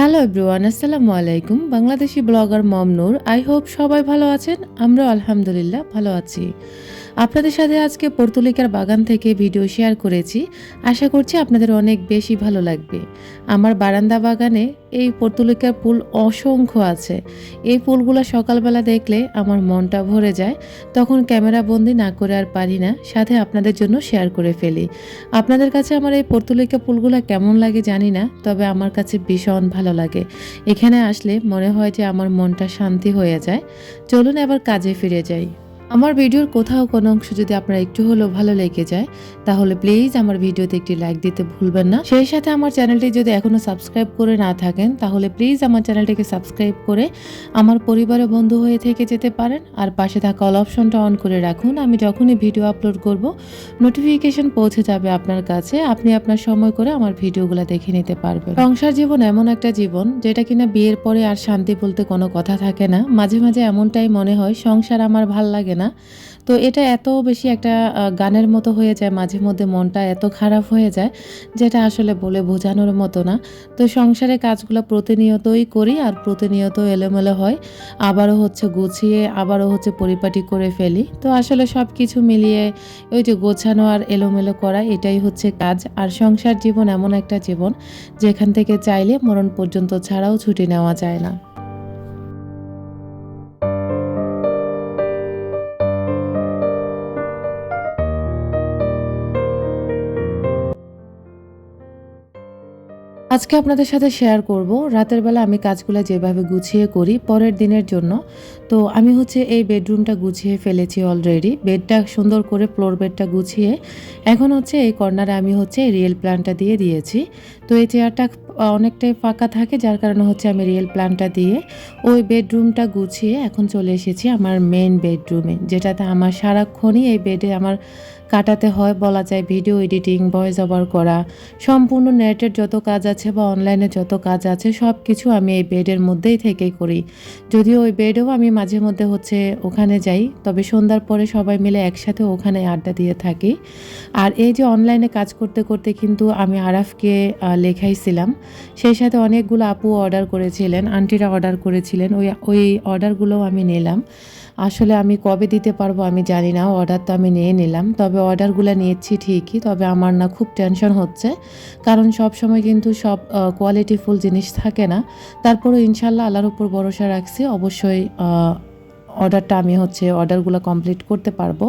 Hello everyone আসসালামু আলাইকুম Bangladeshi blogger Mamnur I hope সবাই ভালো আছেন। আমরা আলহামদুলিল্লাহ ভালো আছি। আপনাদের সাথে আজকে পর্তুলিকার বাগান থেকে ভিডিও শেয়ার করেছি। আশা করছি আপনাদের অনেক বেশি ভালো লাগবে। আমার বারান্দা বাগানে এই পর্তুলিকার ফুল অসংখ্য আছে। এই ফুলগুলো সকালবেলা দেখলে আমার মনটা ভরে যায়। তখন ক্যামেরা বন্দি না করে আর পারি না, সাথে আপনাদের জন্য শেয়ার করে ফেলি। আপনাদের কাছে আমার এই পর্তুলিকা ফুলগুলো কেমন লাগে জানি না, তবে আমার কাছে ভীষণ ভালো লাগে। এখানে আসলে মনে হয় যে আমার মনটা শান্তি হয়ে যায়। চলুন এবার কাজে ফিরে যাই। আমার ভিডিওর কোথাও কোনো অংশ যদি আপনার একটু হলেও ভালো লেগে যায়, তাহলে প্লিজ আমার ভিডিওতে একটি লাইক দিতে ভুলবেন না। সেই সাথে আমার চ্যানেলটি যদি এখনও সাবস্ক্রাইব করে না থাকেন, তাহলে প্লিজ আমার চ্যানেলটিকে সাবস্ক্রাইব করে আমার পরিবারের বন্ধু হয়ে থেকে যেতে পারেন। আর পাশে থাকা অল অপশনটা অন করে রাখুন। আমি যখনই ভিডিও আপলোড করব নোটিফিকেশন পৌঁছে যাবে আপনার কাছে। আপনি আপনার সময় করে আমার ভিডিওগুলো দেখে নিতে পারবেন। সংসার জীবন এমন একটা জীবন, যেটা কিনা বিয়ের পরে আর শান্তি বলতে কোনো কথা থাকে না। মাঝে মাঝে এমনটাই মনে হয়, সংসার আমার ভালো লাগে না। তো এটা এত বেশি একটা গানের মতো হয়ে যায়, মাঝে মধ্যে মনটা এত খারাপ হয়ে যায়, যেটা আসলে বলে বোঝানোর মতো না। তো সংসারে কাজগুলো প্রতিনিয়তই করি আর প্রতিনিয়ত এলোমেলো হয়। আবারও হচ্ছে গুছিয়ে, আবারও হচ্ছে পরিপাটি করে ফেলি। তো আসলে সব কিছু মিলিয়ে ওই যে গোছানো আর এলোমেলো করা, এটাই হচ্ছে কাজ। আর সংসার জীবন এমন একটা জীবন, যেখান থেকে চাইলে মরণ পর্যন্ত ছাড়াও ছুটি নেওয়া যায় না। আজকে আপনাদের সাথে শেয়ার করব। রাতের বেলা আমি কাজগুলো যেভাবে গুছিয়ে করি, পরের দিনের জন্য। তো আমি হচ্ছে এই বেডরুমটা গুছিয়ে ফেলেছি অলরেডি বেডটা সুন্দর করে ফ্লোর বেডটা গুছিয়ে। এখন হচ্ছে এই কর্নারে আমি হচ্ছে রিয়েল প্ল্যানটা দিয়ে দিয়েছি। তো এই চেয়ারটা অনেকটাই ফাঁকা থাকে, যার কারণে হচ্ছে আমি রিয়েল প্ল্যানটা দিয়ে ওই বেডরুমটা গুছিয়ে এখন চলে এসেছি আমার মেন বেডরুমে যেটাতে আমার সারাক্ষণই এই বেডে আমার কাটাতে হয়। বলা যায় ভিডিও এডিটিং ভয়েস ওভার করা, সম্পূর্ণ নেটের যত কাজ আছে বা অনলাইনে যত কাজ আছে সব কিছু আমি এই বেডের মধ্যেই থেকেই করি। যদিও ওই বেডেও আমি মাঝে মধ্যে হচ্ছে ওখানে যাই, তবে সন্ধ্যার পরে সবাই মিলে একসাথে ওখানে আড্ডা দিয়ে থাকি। আর এই যে অনলাইনে কাজ করতে করতে কিন্তু আমি আরাফকে লেখাইছিলাম। সেই সাথে অনেকগুলো আপু অর্ডার করেছিলেন আন্টিরা অর্ডার করেছিলেন, ওই ওই অর্ডারগুলোও আমি নিলাম। আসলে আমি কবে দিতে পারব আমি জানি না অর্ডার তো আমি নিয়ে নিলাম। তবে অর্ডারগুলো নিয়েছি ঠিকই, তবে আমার না খুব টেনশন হচ্ছে। কারণ সব সময় কিন্তু সব কোয়ালিটিফুল জিনিস থাকে না। তারপরও ইনশাল্লাহ আল্লাহর উপর ভরসা রাখছি, অবশ্যই অর্ডারটা আমি হচ্ছে অর্ডারগুলো কমপ্লিট করতে পারব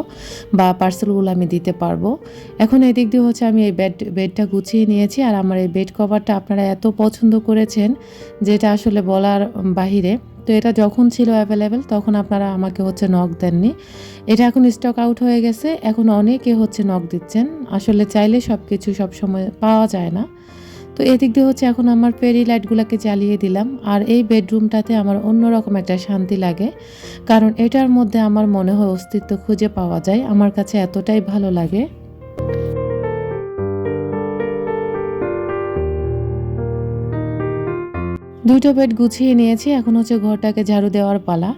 বা পার্সেলগুলো আমি দিতে পারব। এখন এই দিক দিয়ে হচ্ছে আমি এই বেড বেডটা গুছিয়ে নিয়েছি আর আমার এই বেড কভারটা আপনারা এত পছন্দ করেছেন, যেটা আসলে বলার বাহিরে তো এটা যখন ছিল অ্যাভেলেবেল তখন আপনারা আমাকে হচ্ছে নক দেননি। এটা এখন স্টক আউট হয়ে গেছে। এখন অনেকে হচ্ছে নক দিচ্ছেন। আসলে চাইলে সব কিছু সবসময় পাওয়া যায় না। তো এদিক দিয়ে হচ্ছে এখন আমার ফেরি লাইটগুলোকে জ্বালিয়ে দিলাম। আর এই বেডরুমটাতে আমার অন্যরকম একটা শান্তি লাগে। কারণ এটার মধ্যে আমার মনে হয় অস্তিত্ব খুঁজে পাওয়া যায়। আমার কাছে এতটাই ভালো লাগে। দুটো বেড গুছিয়ে নিয়েছি, এখন হচ্ছে ঘরটাকে ঝাড়ু দেওয়ার পালা।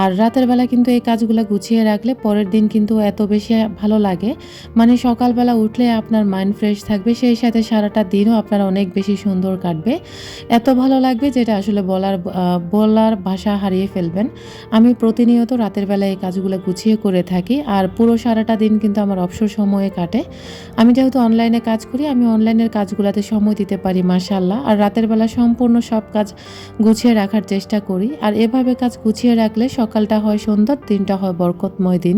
আর রাতের বেলা কিন্তু এই কাজগুলো গুছিয়ে রাখলে পরের দিন কিন্তু এত বেশি ভালো লাগে। মানে সকালবেলা উঠলে আপনার মাইন্ড ফ্রেশ থাকবে, সেই সাথে সারাটা দিনও আপনার অনেক বেশি সুন্দর কাটবে। এত ভালো লাগবে যেটা আসলে বলার বলার ভাষা হারিয়ে ফেলবেন। আমি প্রতিনিয়ত রাতের বেলা এই কাজগুলো গুছিয়ে করে থাকি, আর পুরো সারাটা দিন কিন্তু আমার অবসর সময়ে কাটে। আমি যেহেতু অনলাইনে কাজ করি, আমি অনলাইনের কাজগুলোতে সময় দিতে পারি মাশাল্লাহ আর রাতের বেলা সম্পূর্ণ সব কাজ গুছিয়ে রাখার চেষ্টা করি। আর এভাবে কাজ গুছিয়ে রাখলে সকালটা হয় সুন্দর দিনটা হয় বরকতময় দিন।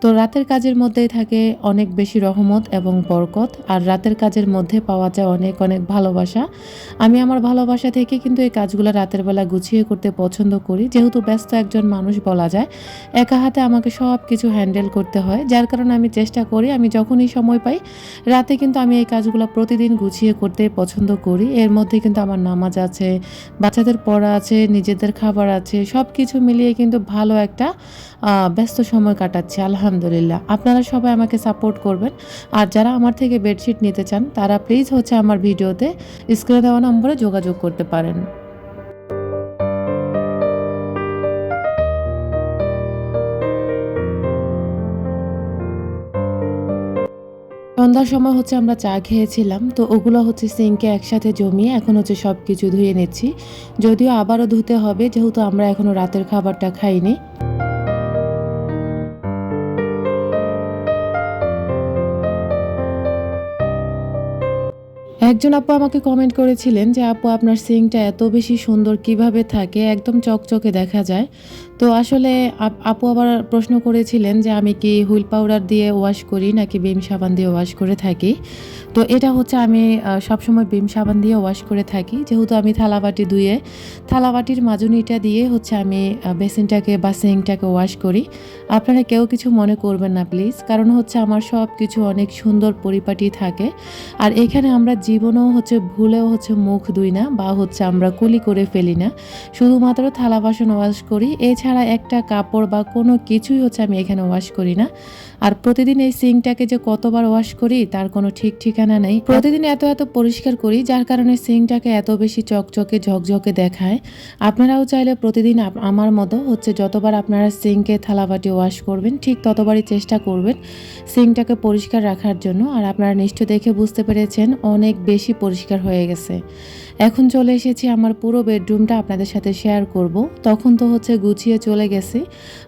তো রাতের কাজের মধ্যেই থাকে অনেক বেশি রহমত এবং বরকত। আর রাতের কাজের মধ্যে পাওয়া যায় অনেক অনেক ভালোবাসা। আমি আমার ভালোবাসা থেকে কিন্তু এই কাজগুলো রাতের বেলা গুছিয়ে করতে পছন্দ করি। যেহেতু ব্যস্ত একজন মানুষ বলা যায়, একা হাতে আমাকে সব কিছু হ্যান্ডেল করতে হয়। যার কারণে আমি চেষ্টা করি, আমি যখনই সময় পাই, রাতে কিন্তু আমি এই কাজগুলো প্রতিদিন গুছিয়ে করতে পছন্দ করি। এর মধ্যে কিন্তু আমার নামাজ আছে বাচ্চাদের পড়া আছে, নিজেদের খাবার আছে সব কিছু মিলিয়ে কিন্তু ভালো একটা ব্যস্ত সময় কাটাচ্ছে, আলহামদুলিল্লাহ। আপনারা সবাই আমাকে সাপোর্ট করবেন। আর যারা আমার থেকে বেডশিট নিতে চান, তারা প্লিজ হচ্ছে আমার ভিডিওতে স্ক্রিনে দেওয়া নম্বরে যোগাযোগ করতে পারেন। সন্ধ্যার সময় হচ্ছে আমরা চা খেয়েছিলাম, তো ওগুলো হচ্ছে সিঙ্কে একসাথে জমিয়ে এখন হচ্ছে সব কিছু ধুয়ে নিচ্ছি। যদিও আবারও ধুতে হবে, যেহেতু আমরা এখনও রাতের খাবারটা খাইনি। একজন আপু আমাকে কমেন্ট করেছিলেন যে, আপু, আপনার সিংটা এত বেশি সুন্দর কীভাবে থাকে? একদম চকচকে দেখা যায়। তো আসলে আপু আবার প্রশ্ন করেছিলেন যে, আমি কি হুইল পাউডার দিয়ে ওয়াশ করি নাকি বিম সাবান দিয়ে ওয়াশ করে থাকি? তো এটা হচ্ছে আমি সবসময় বিম সাবান দিয়ে ওয়াশ করে থাকি। যেহেতু আমি থালাবাটি ধুয়ে, থালাবাটির মাজুনিটা দিয়ে হচ্ছে আমি বেসিনটাকে বা সিংটাকে ওয়াশ করি। আপনারা কেউ কিছু মনে করবেন না প্লিজ কারণ হচ্ছে আমার সব কিছু অনেক সুন্দর পরিপাটি থাকে। আর এখানে আমরা জীবনেও হচ্ছে ভুলেও হচ্ছে মুখ ধুই না বা হচ্ছে আমরা কুলি করে ফেলি না। শুধুমাত্র থালা বাসন ওয়াশ করি। এছাড়া একটা কাপড় বা কোনো কিছুই হচ্ছে আমি এখানে ওয়াশ করি না। আর প্রতিদিন এই সিঙ্কটাকে যে কতবার ওয়াশ করি তার কোনো ঠিক ঠিকানা নেই। প্রতিদিন এত এত পরিষ্কার করি, যার কারণে সিঙ্কটাকে এত বেশি চকচকে, ঝকঝকে দেখায়। আপনারাও চাইলে প্রতিদিন আমার মতো হচ্ছে যতবার আপনারা সিঙ্কে থালাবাটি ওয়াশ করবেন, ঠিক ততবারই চেষ্টা করবেন সিঙ্কটাকে পরিষ্কার রাখার জন্য। আর আপনারা নিশ্চয় দেখে বুঝতে পেরেছেন, অনেক বেশি পরিষ্কার হয়ে গেছে। এখন চলে এসেছি আমার পুরো বেডরুমটা আপনাদের সাথে শেয়ার করব। তখন তো হচ্ছে গুছিয়ে চলে গেছি।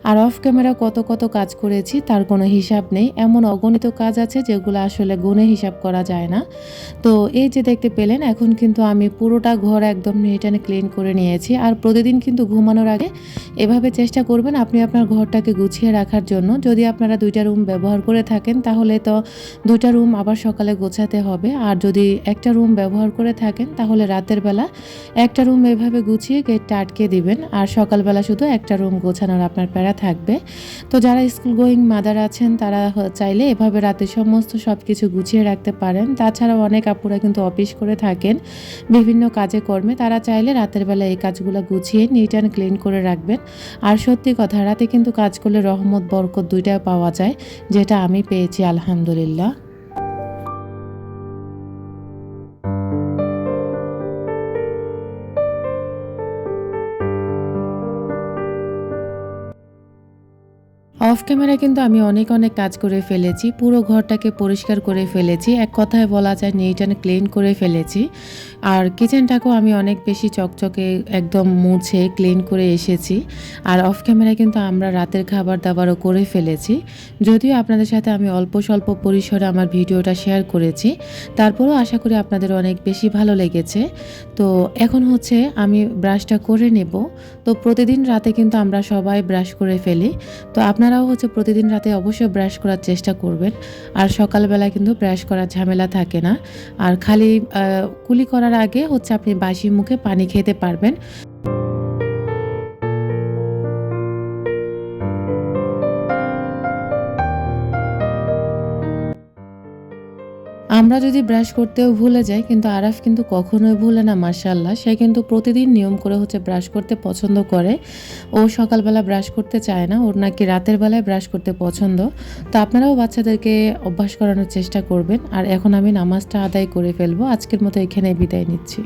আর অফ ক্যামেরা কত কত কাজ করেছি তার কোনো হিসাব নেই। এমন অগণিত কাজ আছে যেগুলো আসলে গুণে হিসাব করা যায় না। তো এই যে দেখতে পেলেন, এখন কিন্তু আমি পুরোটা ঘর একদম নিট অ্যান্ড ক্লিন করে নিয়েছি। আর প্রতিদিন কিন্তু ঘুমানোর আগে এভাবে চেষ্টা করবেন আপনি আপনার ঘরটাকে গুছিয়ে রাখার জন্য। যদি আপনারা দুইটা রুম ব্যবহার করে থাকেন, তাহলে তো দুইটা রুম আবার সকালে গোছাতে হবে। আর যদি একটা রুম ব্যবহার করে থাকেন, তাহলে রাতের বেলা একটা রুম এভাবে গুছিয়ে গেটটা আটকে দিবেন। আর সকালবেলা শুধু একটা রুম গোছানোর আপনার প্যারা থাকবে। তো যারা স্কুল গোয়িং মাদার আছেন, তারা চাইলে এভাবে রাতে সমস্ত সব কিছু গুছিয়ে রাখতে পারেন। তাছাড়াও অনেক আপুরা কিন্তু অফিস করে থাকেন, বিভিন্ন কাজে কর্মে। তারা চাইলে রাতের বেলা এই কাজগুলো গুছিয়ে নিট অ্যান্ড ক্লিন করে রাখবেন। আর সত্যি কথা, রাতে কিন্তু কাজ করলে রহমত, বরকত দুইটা পাওয়া যায়, যেটা আমি পেয়েছি, আলহামদুলিল্লাহ। অফ ক্যামেরা কিন্তু আমি অনেক অনেক কাজ করে ফেলেছি। পুরো ঘরটাকে পরিষ্কার করে ফেলেছি। এক কথায় বলা যায় নিট অ্যান্ড ক্লিন করে ফেলেছি। আর কিচেনটাকেও আমি অনেক বেশি চকচকে একদম মুছে ক্লিন করে এসেছি। আর অফ ক্যামেরা কিন্তু আমরা রাতের খাবার দাবারও করে ফেলেছি। যদিও আপনাদের সাথে আমি অল্প স্বল্প পরিসরে আমার ভিডিওটা শেয়ার করেছি। তারপরেও আশা করি আপনাদের অনেক বেশি ভালো লেগেছে। তো এখন হচ্ছে আমি ব্রাশটা করে নেব। তো প্রতিদিন রাতে কিন্তু আমরা সবাই ব্রাশ করে ফেলি। তো আপনারাও হচ্ছে প্রতিদিন রাতে অবশ্যই ব্রাশ করার চেষ্টা করবেন। আর সকালবেলা কিন্তু ব্রাশ করার ঝামেলা থাকে না। আর খালি কুলি করার আগে হচ্ছে আপনি বাসি মুখে পানি খেতে পারবেন। আমরা যদি ব্রাশ করতেও ভুলে যাই, কিন্তু আরাফ কিন্তু কখনোই ভুলে না মার্শাল্লাহ সে কিন্তু প্রতিদিন নিয়ম করে হচ্ছে ব্রাশ করতে পছন্দ করে। ও সকালবেলা ব্রাশ করতে চায় না, ওর নাকি রাতের বেলায় ব্রাশ করতে পছন্দ। তো আপনারাও বাচ্চাদেরকে অভ্যাস করানোর চেষ্টা করবেন। আর এখন আমি নামাজটা আদায় করে ফেলব। আজকের মতো এখানে বিদায় নিচ্ছি।